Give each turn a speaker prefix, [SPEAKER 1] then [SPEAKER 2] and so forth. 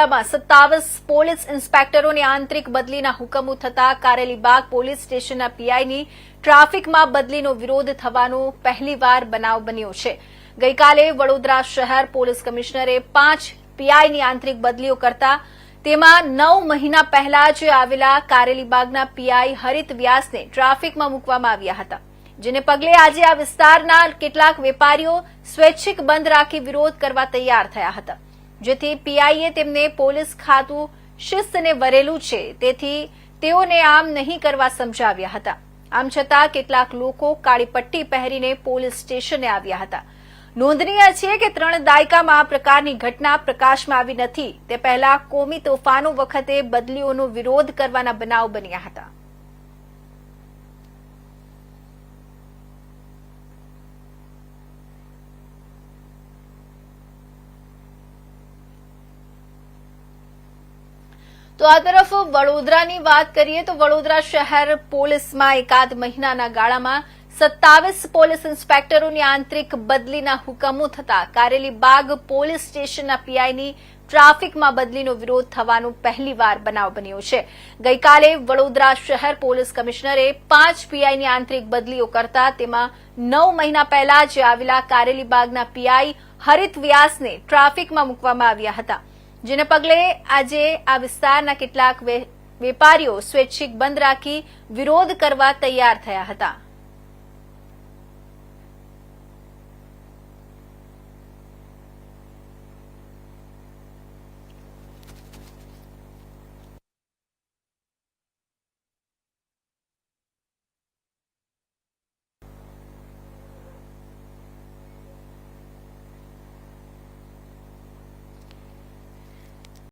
[SPEAKER 1] ગાળામાં સત્તાવીસ પોલીસ ઇન્સ્પેક્ટરોની આંતરિક બદલીના હુકમો થતા કારેલીબાગ પોલીસ સ્ટેશનના પીઆઈની ટ્રાફિકમાં બદલીનો વિરોધ થવાનો પહેલીવાર બનાવ બન્યો છે. ગઈકાલે વડોદરા શહેર પોલીસ કમિશનરે પાંચ પીઆઈની આંતરિક બદલીઓ કરતા તેમાં નવ મહિના પહેલા જ આવેલા કારેલીબાગના પીઆઈ હરિત વ્યાસને ટ્રાફિકમાં મૂકવામાં આવ્યા હતા. જેને પગલે આજે આ વિસ્તારના કેટલાક વેપારીઓ સ્વૈચ્છિક બંધ રાખી વિરોધ કરવા તૈયાર થયા હતા. જેથી પીઆઈએ તેમને પોલીસ ખાતું શિસ્તને વરેલું છે. તેથી તેઓને આમ નહીં કરવા સમજાવ્યા હતા. આમ છતાં કેટલાક લોકો કાળી પટ્ટી પહેરીને પોલીસ સ્ટેશને આવ્યા હતા. નોંધનીય છે કે ત્રણ દાયકામાં આ પ્રકારની ઘટના પ્રકાશમાં આવી નથી. તે પહેલા કોમી તોફાનો વખતે બદલીઓનો વિરોધ કરવાના બનાવ બન્યા હતા. તો આ તરફ વડોદરાની વાત કરીએ તો વડોદરા શહેર પોલીસમાં એકાદ મહિનાના ગાળામાં સત્તાવીસ પોલીસ ઇન્સ્પેક્ટરોની આંતરિક બદલીના હુકમો થતા કારેલીબાગ પોલીસ સ્ટેશનના પીઆઈની ટ્રાફિકમાં બદલીનો વિરોધ થવાનો પહેલીવાર બનાવ બન્યો છે. ગઈકાલે વડોદરા શહેર પોલીસ કમિશનરે પાંચ પીઆઈની આંતરિક બદલીઓ કરતા તેમાં નવ મહિના પહેલા જ આવેલા કારેલીબાગના પીઆઈ હરિત વ્યાસને ટ્રાફિકમાં મૂકવામાં આવ્યા હતા. જેને પગલે આજે આ વિસ્તારના કેટલાક વેપારીઓ સ્વૈચ્છિક બંધ રાખી વિરોધ કરવા તૈયાર થયા હતા.